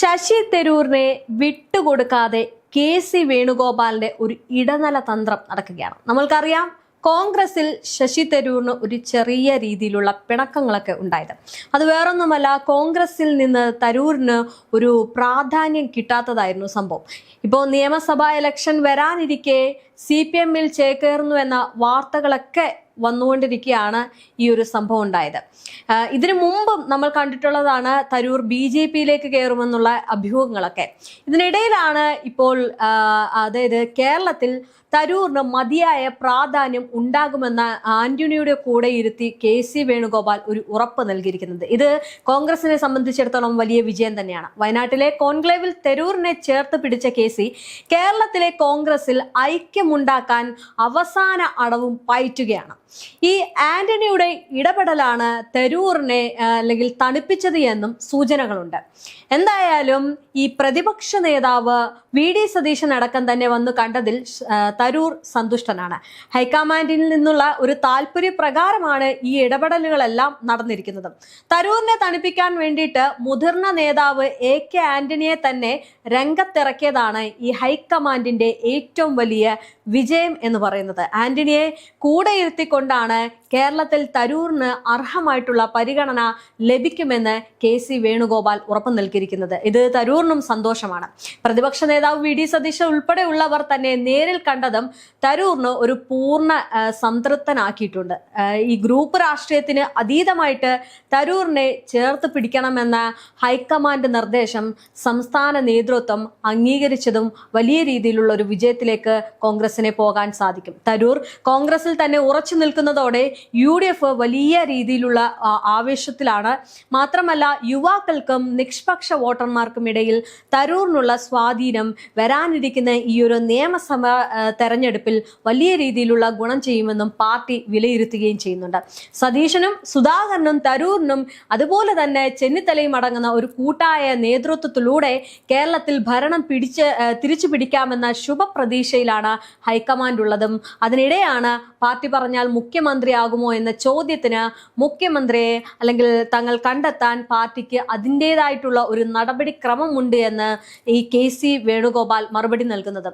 ശശി തരൂരിനെ വിട്ടുകൊടുക്കാതെ K C വേണുഗോപാലിന്റെ ഒരു ഇടനില തന്ത്രം നടക്കുകയാണ്. നമ്മൾക്കറിയാം കോൺഗ്രസിൽ ശശി തരൂരിന് ഒരു ചെറിയ രീതിയിലുള്ള പിണക്കങ്ങളൊക്കെ ഉണ്ടായത്. അത് വേറൊന്നുമല്ല കോൺഗ്രസിൽ നിന്ന് തരൂരിന് ഒരു പ്രാധാന്യം കിട്ടാത്തതായിരുന്നു സംഭവം. ഇപ്പോൾ നിയമസഭാ ഇലക്ഷൻ വരാനിരിക്കെ സി പി എമ്മിൽ ചേക്കേറുന്നു എന്ന വാർത്തകളൊക്കെ വന്നുകൊണ്ടിരിക്കുകയാണ് ഈ ഒരു സംഭവം ഉണ്ടായത്. ഇതിനു മുമ്പും നമ്മൾ കണ്ടിട്ടുള്ളതാണ് തരൂർ ബി ജെ പിയിലേക്ക് കയറുമെന്നുള്ള അഭ്യൂഹങ്ങളൊക്കെ. ഇതിനിടയിലാണ് ഇപ്പോൾ അതായത് കേരളത്തിൽ തരൂറിന് മതിയായ പ്രാധാന്യം ഉണ്ടാകുമെന്ന ആന്റണിയുടെ കൂടെ ഇരുത്തി കെ സി വേണുഗോപാൽ ഒരു ഉറപ്പ് നൽകിയിരിക്കുന്നത്. ഇത് കോൺഗ്രസിനെ സംബന്ധിച്ചിടത്തോളം വലിയ വിജയം തന്നെയാണ്. വയനാട്ടിലെ കോൺക്ലേവിൽ തരൂറിനെ ചേർത്ത് പിടിച്ച കെ സി കേരളത്തിലെ കോൺഗ്രസിൽ ഐക്യമുണ്ടാക്കാൻ അവസാന അടവും പയറ്റുകയാണ്. ഈ ആന്റണിയുടെ ഇടപെടലാണ് തരൂറിനെ അല്ലെങ്കിൽ തണുപ്പിച്ചത് എന്നും സൂചനകളുണ്ട്. എന്തായാലും ഈ പ്രതിപക്ഷ നേതാവ് വി ഡി സതീശൻ അടക്കം തന്നെ വന്ന് കണ്ടതിൽ തരൂർ സന്തുഷ്ടനാണ്. ഹൈക്കമാൻഡിൽ നിന്നുള്ള ഒരു താല്പര്യ പ്രകാരമാണ് ഈ ഇടപെടലുകളെല്ലാം നടന്നിരിക്കുന്നത്. തരൂറിനെ തണുപ്പിക്കാൻ വേണ്ടിയിട്ട് മുതിർന്ന നേതാവ് എ കെ ആന്റണിയെ തന്നെ രംഗത്തിറക്കിയതാണ് ഈ ഹൈക്കമാൻഡിന്റെ ഏറ്റവും വലിയ വിജയം എന്ന് പറയുന്നത്. ആന്റണിയെ കൂടെ ഇരുത്തിക്കൊണ്ടാണ് കേരളത്തിൽ തരൂറിന് അർഹമായിട്ടുള്ള പരിഗണന ലഭിക്കുമെന്ന് കെ സി വേണുഗോപാൽ ഉറപ്പു നൽകിയിരിക്കുന്നത്. ഇത് തരൂറിനും സന്തോഷമാണ്. പ്രതിപക്ഷ നേതാവ് വി ഡി സതീശ ഉൾപ്പെടെയുള്ളവർ തന്നെ നേരിൽ കണ്ടതും തരൂറിന് ഒരു പൂർണ സംതൃപ്തനാക്കിയിട്ടുണ്ട്. ഈ ഗ്രൂപ്പ് രാഷ്ട്രീയത്തിന് അതീതമായിട്ട് തരൂറിനെ ചേർത്ത് പിടിക്കണമെന്ന ഹൈക്കമാൻഡ് നിർദ്ദേശം സംസ്ഥാന നേതൃത്വം അംഗീകരിച്ചതും വലിയ രീതിയിലുള്ള ഒരു വിജയത്തിലേക്ക് കോൺഗ്രസിനെ പോകാൻ സാധിക്കും. തരൂർ കോൺഗ്രസിൽ തന്നെ ഉറച്ചു നിൽക്കുന്നതോടെ യു ഡി എഫ് വലിയ രീതിയിലുള്ള ആവേശത്തിലാണ്. മാത്രമല്ല യുവാക്കൾക്കും നിഷ്പക്ഷ വോട്ടർമാർക്കും ഇടയിൽ തരൂറിനുള്ള സ്വാധീനം വരാനിരിക്കുന്ന ഈ ഒരു നിയമസഭ തെരഞ്ഞെടുപ്പിൽ വലിയ രീതിയിലുള്ള ഗുണം ചെയ്യുമെന്നും പാർട്ടി വിലയിരുത്തുകയും ചെയ്യുന്നുണ്ട്. സതീശനും സുധാകരനും തരൂറിനും അതുപോലെ തന്നെ ചെന്നിത്തലയും അടങ്ങുന്ന ഒരു കൂട്ടായ നേതൃത്വത്തിലൂടെ കേരളത്തിൽ ഭരണം പിടിച്ച് തിരിച്ചു പിടിക്കാമെന്ന ശുഭപ്രതീക്ഷയിലാണ് ഹൈക്കമാൻഡ് ഉള്ളതും. അതിനിടെയാണ് പാർട്ടി പറഞ്ഞാൽ മുഖ്യമന്ത്രിയാകുമോ എന്ന ചോദ്യത്തിന് മുഖ്യമന്ത്രിയെ അല്ലെങ്കിൽ തങ്ങൾ കണ്ടെത്താൻ പാർട്ടിക്ക് അതിന്റെതായിട്ടുള്ള ഒരു നടപടിക്രമമുണ്ട് എന്ന് ഈ കെ സി വേണുഗോപാൽ മറുപടി നൽകുന്നത്.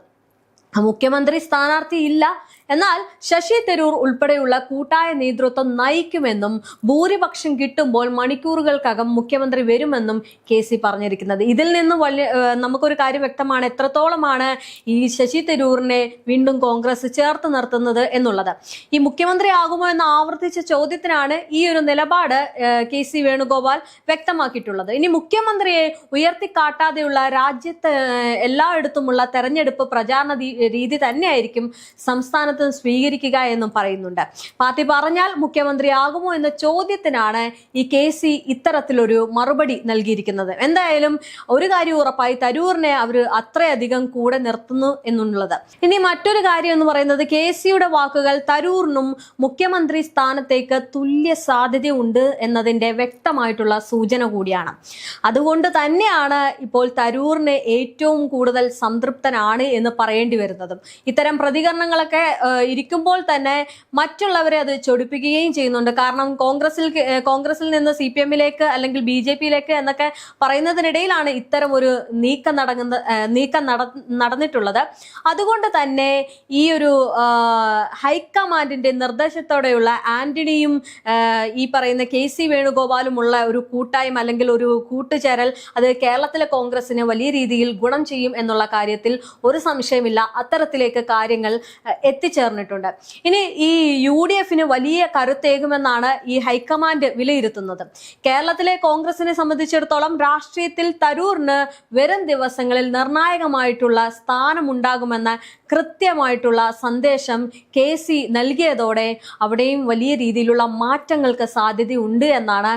മുഖ്യമന്ത്രി സ്ഥാനാർത്ഥി ഇല്ല. എന്നാൽ ശശി തരൂർ ഉൾപ്പെടെയുള്ള കൂട്ടായ നേതൃത്വം നയിക്കുമെന്നും ഭൂരിപക്ഷം കിട്ടുമ്പോൾ മണിക്കൂറുകൾക്കകം മുഖ്യമന്ത്രി വരുമെന്നും കെ സി പറഞ്ഞിരിക്കുന്നത്. ഇതിൽ നിന്ന് വലിയ നമുക്കൊരു കാര്യം വ്യക്തമാണ്. എത്രത്തോളമാണ് ഈ ശശി തരൂറിനെ വീണ്ടും കോൺഗ്രസ് ചേർത്ത് നിർത്തുന്നത് എന്നുള്ളത്. ഈ മുഖ്യമന്ത്രി ആകുമോ എന്ന ആവർത്തിച്ച ചോദ്യത്തിനാണ് ഈ ഒരു നിലപാട് കെ സി വേണുഗോപാൽ വ്യക്തമാക്കിയിട്ടുള്ളത്. ഇനി മുഖ്യമന്ത്രിയെ ഉയർത്തിക്കാട്ടാതെയുള്ള രാജ്യത്ത് എല്ലായിടത്തുമുള്ള തെരഞ്ഞെടുപ്പ് പ്രചാരണ രീ- രീതി തന്നെയായിരിക്കും സംസ്ഥാനത്ത് സ്വീകരിക്കുക എന്നും പറയുന്നുണ്ട്. പാർട്ടി പറഞ്ഞാൽ മുഖ്യമന്ത്രി ആകുമോ എന്ന ചോദ്യത്തിനാണ് ഈ കെ സി ഇത്തരത്തിലൊരു മറുപടി നൽകിയിരിക്കുന്നത്. എന്തായാലും ഒരു കാര്യം ഉറപ്പായി തരൂറിനെ അവർ അത്രയധികം കൂടെ നിർത്തുന്നു എന്നുള്ളത്. ഇനി മറ്റൊരു കാര്യം എന്ന് പറയുന്നത് കെ സിയുടെ വാക്കുകൾ തരൂറിനും മുഖ്യമന്ത്രി സ്ഥാനത്തേക്ക് തുല്യ സാധ്യതയുണ്ട് എന്നതിന്റെ വ്യക്തമായിട്ടുള്ള സൂചന കൂടിയാണ്. അതുകൊണ്ട് തന്നെയാണ് ഇപ്പോൾ തരൂറിന് ഏറ്റവും കൂടുതൽ സംതൃപ്തനാണ് എന്ന് പറയേണ്ടി ഇത്തരം പ്രതികരണങ്ങളൊക്കെ ഇരിക്കുമ്പോൾ തന്നെ മറ്റുള്ളവരെ അത് ചൊടിപ്പിക്കുകയും ചെയ്യുന്നുണ്ട്. കാരണം കോൺഗ്രസിൽ കോൺഗ്രസിൽ നിന്ന് സി പി എമ്മിലേക്ക് അല്ലെങ്കിൽ ബി ജെ പിയിലേക്ക് എന്നൊക്കെ പറയുന്നതിനിടയിലാണ് ഇത്തരം ഒരു നീക്കം നടങ്ങുന്ന നീക്കം നട നടന്നിട്ടുള്ളത്. അതുകൊണ്ട് തന്നെ ഈ ഒരു ഹൈക്കമാൻഡിന്റെ നിർദ്ദേശത്തോടെയുള്ള ആന്റണിയും ഈ പറയുന്ന കെ സി വേണുഗോപാലുമുള്ള ഒരു കൂട്ടായ്മ അല്ലെങ്കിൽ ഒരു കൂട്ടുചേരൽ അത് കേരളത്തിലെ കോൺഗ്രസിന് വലിയ രീതിയിൽ ഗുണം ചെയ്യും എന്നുള്ള കാര്യത്തിൽ ഒരു സംശയമില്ല അത്തരത്തിലേക്ക് കാര്യങ്ങൾ എത്തിച്ചേർന്നിട്ടുണ്ട്. ഇനി ഈ യു ഡി എഫിന് വലിയ കരുത്തേകുമെന്നാണ് ഈ ഹൈക്കമാൻഡ് വിലയിരുത്തുന്നത്. കേരളത്തിലെ കോൺഗ്രസിനെ സംബന്ധിച്ചിടത്തോളം രാഷ്ട്രീയത്തിൽ തരൂറിന് വരും ദിവസങ്ങളിൽ നിർണായകമായിട്ടുള്ള സ്ഥാനമുണ്ടാകുമെന്ന കൃത്യമായിട്ടുള്ള സന്ദേശം കെ സി നൽകിയതോടെ അവിടെയും വലിയ രീതിയിലുള്ള മാറ്റങ്ങൾക്ക് സാധ്യതയുണ്ട് എന്നാണ്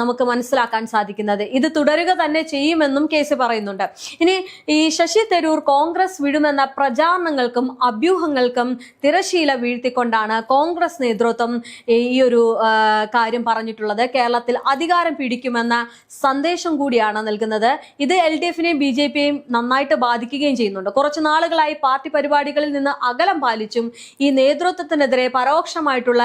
നമുക്ക് മനസ്സിലാക്കാൻ സാധിക്കുന്നത്. ഇത് തുടരുക തന്നെ ചെയ്യുമെന്നും കെ സി പറയുന്നുണ്ട്. ഇനി ഈ ശശി തരൂർ കോൺഗ്രസ് വിടുമെന്ന പ്രചാരണങ്ങൾക്കും അഭ്യൂഹങ്ങൾക്കും തിരശീല വീഴ്ത്തിക്കൊണ്ടാണ് കോൺഗ്രസ് നേതൃത്വം ഈ ഒരു കാര്യം പറഞ്ഞിട്ടുള്ളത്. കേരളത്തിൽ അധികാരം പിടിക്കുമെന്ന സന്ദേശം കൂടിയാണ് നൽകുന്നത്. ഇത് എൽ ഡി എഫിനെയും ബി ജെ പിയെയും നന്നായിട്ട് ബാധിക്കുകയും ചെയ്യുന്നുണ്ട്. കുറച്ച് നാളുകളായി പാർട്ടി പരിപാടികളിൽ നിന്ന് അകലം പാലിച്ചും ഈ നേതൃത്വത്തിനെതിരെ പരോക്ഷമായിട്ടുള്ള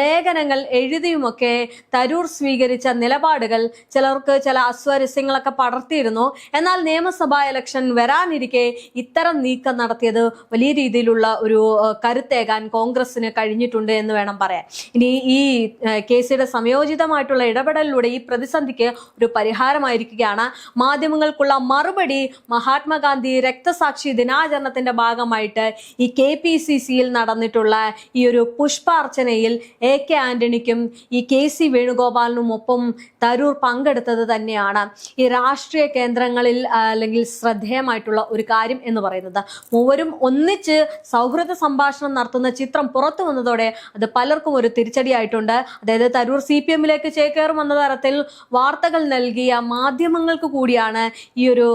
ലേഖനങ്ങൾ എഴുതിയുമൊക്കെ തരൂർ സ്വീകരിച്ച നിലപാടുകൾ ചിലർക്ക് ചില അസ്വരസ്യങ്ങളൊക്കെ പടർത്തിയിരുന്നു. എന്നാൽ നിയമസഭാ ഇലക്ഷൻ വരാനിരിക്കെ ഇത്തരം നീക്കം നടത്തിയത് വലിയ രീതിയിലുള്ള ഒരു കരുത്തേകാൻ കോൺഗ്രസിന് കഴിഞ്ഞിട്ടുണ്ട് എന്ന് വേണം പറയാൻ. ഇനി ഈ ഏഹ്, കേസിയുടെ സംയോജിതമായിട്ടുള്ള ഇടപെടലിലൂടെ ഈ പ്രതിസന്ധിക്ക് ഒരു പരിഹാരമായിരിക്കുകയാണ്. മാധ്യമങ്ങൾക്കുള്ള മറുപടി മഹാത്മാഗാന്ധി രക്തസാക്ഷി ദിനാചരണത്തിന്റെ ഭാഗമായിട്ട് ഈ കെ പി സി സിയിൽ നടന്നിട്ടുള്ള ഈ ഒരു പുഷ്പാർച്ചനയിൽ എ കെ ആന്റണിക്കും ഈ കെ സി വേണുഗോപാലിനും ഒപ്പം തരൂർ പങ്കെടുത്തത് തന്നെയാണ്. ഈ രാഷ്ട്രീയ കേന്ദ്രങ്ങളിൽ അല്ലെങ്കിൽ ശ്രദ്ധേയമായിട്ടുള്ള ഒരു കാര്യം എന്ന് പറയുന്നത്. മൂവരും ഒന്നിച്ച് സൗഹൃദ സംഭാഷണം നടത്തുന്ന ചിത്രം പുറത്തു വന്നതോടെ അത് പലർക്കും ഒരു തിരിച്ചടിയായിട്ടുണ്ട്. അതായത് തരൂർ സി പി എമ്മിലേക്ക് ചേക്കേറുമെന്ന തരത്തിൽ വാർത്തകൾ നൽകിയ മാധ്യമങ്ങൾക്ക് കൂടിയാണ് ഈ ഒരു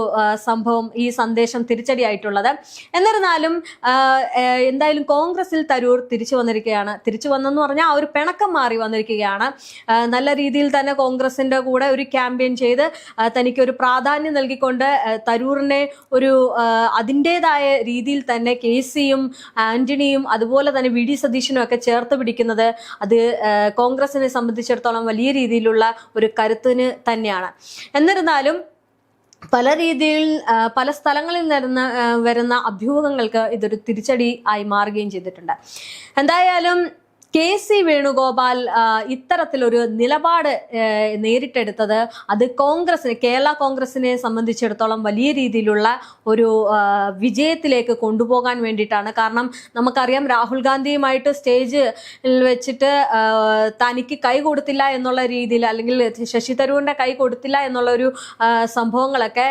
സംഭവം ഈ സന്ദേശം തിരിച്ചടിയായിട്ടുള്ളത്. എന്നിരുന്നാലും എന്തായാലും കോൺഗ്രസിൽ തരൂർ തിരിച്ചു വന്നിരിക്കുകയാണ്. തിരിച്ചു വന്നെന്ന് പറഞ്ഞാൽ ആ ഒരു പിണക്കം മാറി വന്നിരിക്കുകയാണ്. നല്ല രീതിയിൽ തന്നെ കോൺഗ്രസിന്റെ കൂടെ ഒരു ക്യാമ്പയിൻ ചെയ്ത് തനിക്ക് ഒരു പ്രാധാന്യം നൽകിക്കൊണ്ട് തരൂറിനെ ഒരു അതിന്റെതായ അതിന്റെതായ രീതിയിൽ തന്നെ കെ സിയും ആന്റണിയും അതുപോലെ തന്നെ വി ഡി സതീശനും ഒക്കെ ചേർത്ത് പിടിക്കുന്നത് അത് കോൺഗ്രസിനെ സംബന്ധിച്ചിടത്തോളം വലിയ രീതിയിലുള്ള ഒരു കരുത്തിന് തന്നെയാണ്. എന്നിരുന്നാലും പല രീതിയിൽ പല സ്ഥലങ്ങളിൽ നിന്ന് വരുന്ന അഭ്യൂഹങ്ങൾക്ക് ഇതൊരു തിരിച്ചടി ആയി മാറുകയും ചെയ്തിട്ടുണ്ട്. എന്തായാലും കെ സി വേണുഗോപാൽ ഇത്തരത്തിലൊരു നിലപാട് നേരിട്ടെടുത്തത് അത് കോൺഗ്രസിന് കേരള കോൺഗ്രസിനെ സംബന്ധിച്ചിടത്തോളം വലിയ രീതിയിലുള്ള ഒരു വിജയത്തിലേക്ക് കൊണ്ടുപോകാൻ വേണ്ടിയിട്ടാണ്. കാരണം നമുക്കറിയാം രാഹുൽ ഗാന്ധിയുമായിട്ട് സ്റ്റേജിൽ വെച്ചിട്ട് തനിക്ക് കൈ കൊടുത്തില്ല എന്നുള്ള രീതിയിൽ അല്ലെങ്കിൽ ശശി തരൂരിന്റെ കൈ കൊടുത്തില്ല എന്നുള്ള ഒരു സംഭവങ്ങളൊക്കെ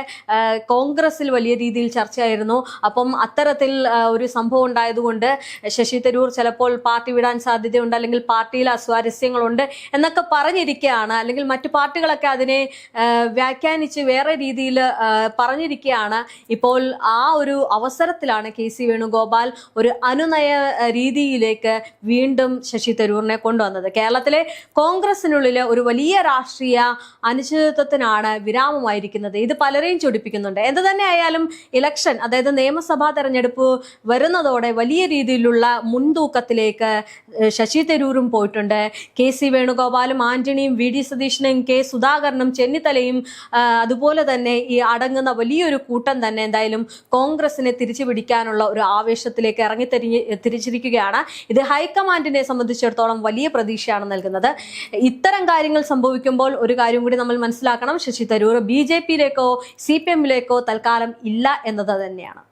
കോൺഗ്രസിൽ വലിയ രീതിയിൽ ചർച്ചയായിരുന്നു. അപ്പം അത്തരത്തിൽ ഒരു സംഭവം ഉണ്ടായതുകൊണ്ട് ശശി തരൂർ ചിലപ്പോൾ പാർട്ടി വിടാൻ സാധ്യതയുണ്ട് അല്ലെങ്കിൽ പാർട്ടിയിൽ അസ്വാരസ്യങ്ങളുണ്ട് എന്നൊക്കെ പറഞ്ഞിരിക്കുകയാണ്. അല്ലെങ്കിൽ മറ്റു പാർട്ടികളൊക്കെ അതിനെ വ്യാഖ്യാനിച്ച് വേറെ രീതിയിൽ പറഞ്ഞിരിക്കുകയാണ്. ഇപ്പോൾ ആ ഒരു അവസരത്തിലാണ് കെ സി വേണുഗോപാൽ ഒരു അനുനയ രീതിയിലേക്ക് വീണ്ടും ശശി തരൂറിനെ കൊണ്ടുവന്നത്. കേരളത്തിലെ കോൺഗ്രസിനുള്ളിലെ ഒരു വലിയ രാഷ്ട്രീയ അനിശ്ചിതത്വത്തിനാണ് വിരാമമായിരിക്കുന്നത്. ഇത് പലരെയും ചൊടിപ്പിക്കുന്നുണ്ട്. എന്ത് തന്നെയായാലും ഇലക്ഷൻ അതായത് നിയമസഭാ തെരഞ്ഞെടുപ്പ് വരുന്നതോടെ വലിയ രീതിയിലുള്ള മുൻതൂക്കത്തിലേക്ക് ഏഹ്, ശശി തരൂരും പോയിട്ടുണ്ട്. കെ സി വേണുഗോപാലും ആന്റണിയും വി ഡി സതീശനും കെ സുധാകരനും ചെന്നിത്തലയും അതുപോലെ തന്നെ ഈ അടങ്ങുന്ന വലിയൊരു കൂട്ടം തന്നെ എന്തായാലും കോൺഗ്രസിനെ തിരിച്ചു പിടിക്കാനുള്ള ഒരു ആവേശത്തിലേക്ക് ഇറങ്ങി തിരിച്ചിരിക്കുകയാണ്. ഇത് ഹൈക്കമാൻഡിനെ സംബന്ധിച്ചിടത്തോളം വലിയ പ്രതീക്ഷയാണ് നൽകുന്നത്. ഇത്തരം കാര്യങ്ങൾ സംഭവിക്കുമ്പോൾ ഒരു കാര്യം കൂടി നമ്മൾ മനസ്സിലാക്കണം. ശശി തരൂർ ബി ജെ പിയിലേക്കോ സി പി എമ്മിലേക്കോ തൽക്കാലം ഇല്ല എന്നത് തന്നെയാണ്.